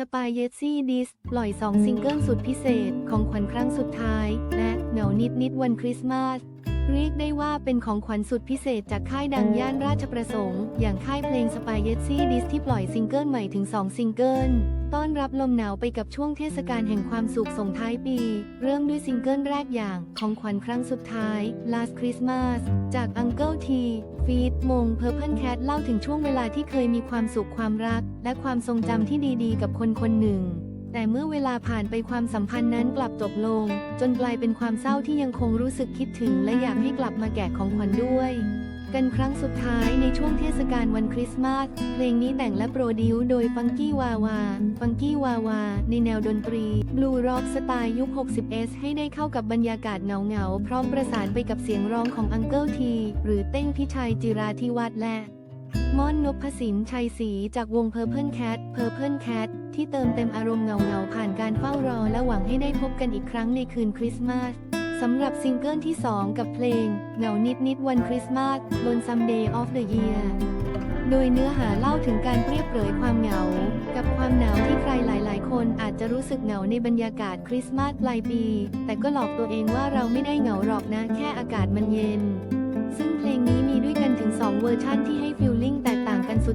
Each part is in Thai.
สปายเยซี่ดิสปล่อย 2 ซิงเกิลสุดพิเศษ ของขวัญครั้งสุดท้าย และเหงานิดนิดวันคริสต์มาสเรียกได้ว่าเป็นของขวัญสุดพิเศษจากค่ายดังย่านราชประสงค์ อย่างค่ายเพลงสปายเยซี่ดิสที่ปล่อยซิงเกิลใหม่ถึง 2 ซิงเกิล ต้อนรับลมหนาวไปกับช่วงเทศกาลแห่งความสุขส่งท้ายปี เริ่มด้วยซิงเกิลแรกอย่างของขวัญครั้งสุดท้าย Last Christmas จาก Uncle T ฟีดมง Purple Cat เล่าถึงช่วงเวลาที่เคยมีความสุขความรัก และความทรงจำที่ดีๆ กับคนคนหนึ่ง แต่เมื่อเวลาผ่านไปความสัมพันธ์นั้นกลับจบลง จนกลายเป็นความเศร้าที่ยังคงรู้สึกคิดถึง และอยากให้กลับมาแกะของขวัญด้วย กันครั้งสุดท้ายในช่วงเทศกาลวันคริสต์มาส เพลงนี้แต่งและโปรดิวโดยฟังกี้วาวา ฟังกี้วาวา ในแนวดนตรีบลูร็อกสไตล์ยุค 60s ให้ได้เข้ากับบรรยากาศเหงาๆ พร้อมประสานไปกับเสียงร้องของอังเกิลที หรือเต้งพิชัยจิราธิวัฒน์และม่อนนพสินชัยศรีจากวง Purple Cat Purple Cat ที่เติมเต็มอารมณ์เงาๆผ่านการเฝ้ารอและหวังให้ได้พบกันอีกครั้งในคืนคริสต์มาส สำหรับซิงเกิลที่ 2 กับเพลง เหงานิดนิดวันคริสต์มาสบน Someday of the Year โดยเนื้อหาเล่าถึงการเปรียบเปรยความเหงา กับความหนาวที่ใครหลาย ๆ คนอาจจะรู้สึกเหงาในบรรยากาศคริสต์มาสปลายปี แต่ก็หลอกตัวเองว่าเราไม่ได้เหงาหรอกนะ แค่อากาศมันเย็น ซึ่งเพลงนี้มีด้วยกันถึง 2 เวอร์ชั่นที่ให้ฟิล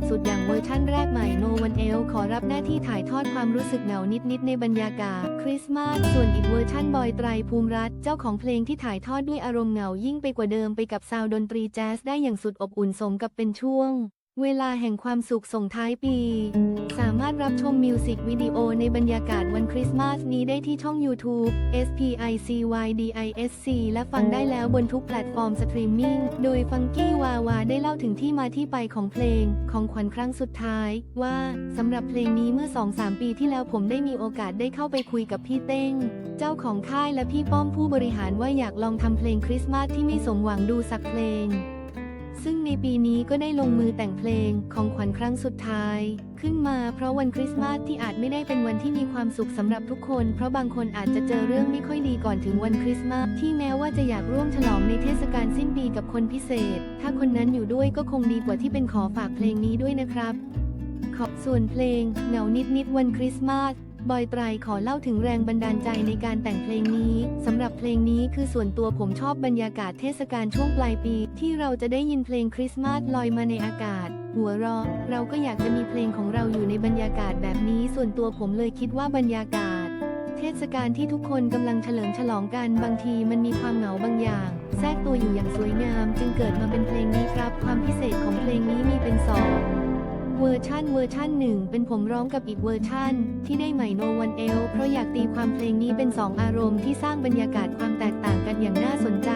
สุดๆ อย่างเวอร์ชั่นแรกใหม่โนวันเอลขอรับหน้าที่ถ่ายทอดความรู้สึกเหงานิดๆ ในบรรยากาศคริสต์มาสส่วนอีกเวอร์ชั่นบอยไตรภูมิรัตน์เจ้าของเพลงที่ถ่ายทอดด้วยอารมณ์เหงายิ่งไปกว่าเดิมไปกับซาวด์ดนตรีแจ๊สได้อย่างสุดอบอุ่นสมกับเป็นช่วง เวลาแห่งความสุขส่งท้ายปี สามารถรับชมมิวสิกวิดีโอในบรรยากาศวันคริสต์มาสนี้ได้ที่ช่อง YouTube SPICYDISC และฟังได้แล้วบนทุกแพลตฟอร์มสตรีมมิ่ง โดยฟังกี้วาวาได้เล่าถึงที่มาที่ไปของเพลง ของขวัญครั้งสุดท้าย ว่าสำหรับเพลงนี้เมื่อ 2-3 ปีที่แล้วผมได้มีโอกาสได้เข้าไปคุยกับพี่เต้ง เจ้าของค่ายและพี่ป้อมผู้บริหารว่าอยากลองทำเพลงคริสต์มาสที่ไม่สมหวังดูสักเพลง ซึ่งในปีนี้ก็ได้ลงมือแต่งเพลงของขวัญครั้งสุดท้าย ขึ้นมาเพราะวันคริสต์มาสที่อาจไม่ได้เป็นวันที่มีความสุขสำหรับทุกคน เพราะบางคนอาจจะเจอเรื่องไม่ค่อยดีก่อนถึงวันคริสต์มาสที่แม้ว่าจะอยากร่วมฉลองในเทศกาลสิ้นปีกับคนพิเศษ ถ้าคนนั้นอยู่ด้วยก็คงดีกว่าที่เป็นขอฝากเพลงนี้ด้วยนะครับ ขอบส่วนเพลงเหงานิดนิดวันคริสต์มาส บอยไตรขอเล่าถึงแรงบันดาลใจในการแต่งเพลงนี้สำหรับเพลงนี้คือส่วนตัวผมชอบบรรยากาศเทศกาลช่วงปลายปี ที่เราจะได้ยินเพลงคริสต์มาสลอยมาในอากาศ หัวเราะเราก็อยากจะมีเพลงของเราอยู่ในบรรยากาศแบบนี้ ส่วนตัวผมเลยคิดว่าบรรยากาศ เทศกาลที่ทุกคนกำลังเฉลิมฉลองกันบางทีมันมีความเหงาบางอย่าง แทรกตัวอยู่อย่างสวยงาม จึงเกิดมาเป็นเพลงนี้ครับ ความพิเศษของเพลง วอร์ชันเวอร์ชันหนึ่งเป็นผมร้องกับอีกเวอร์ชันที่ได้ใหม่โนวันเอลเพราะอยากตีความเพลงนี้เป็นสองอารมณ์ที่สร้างบรรยากาศความแตกต่างกันอย่างน่าสนใจ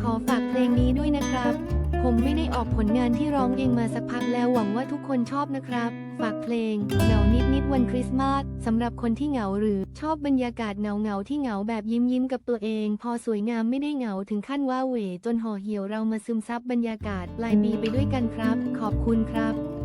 ขอฝากเพลงนี้ด้วยนะครับ ผมไม่ได้ออกผลงานที่ร้องเองมาสักพักแล้วหวังว่าทุกคนชอบนะครับ ฝากเพลงเหงานิดนิดวันคริสต์มาสสำหรับคนที่เหงาหรือชอบบรรยากาศเหงาเหงาๆที่เหงาแบบยิ้มยิ้มๆกับตัวเอง พอสวยงามไม่ได้เหงาถึงขั้นว่าเหวจนห่อเหี่ยวเรามาซึมซับบรรยากาศปลายปีไปด้วยกันครับ ขอบคุณครับ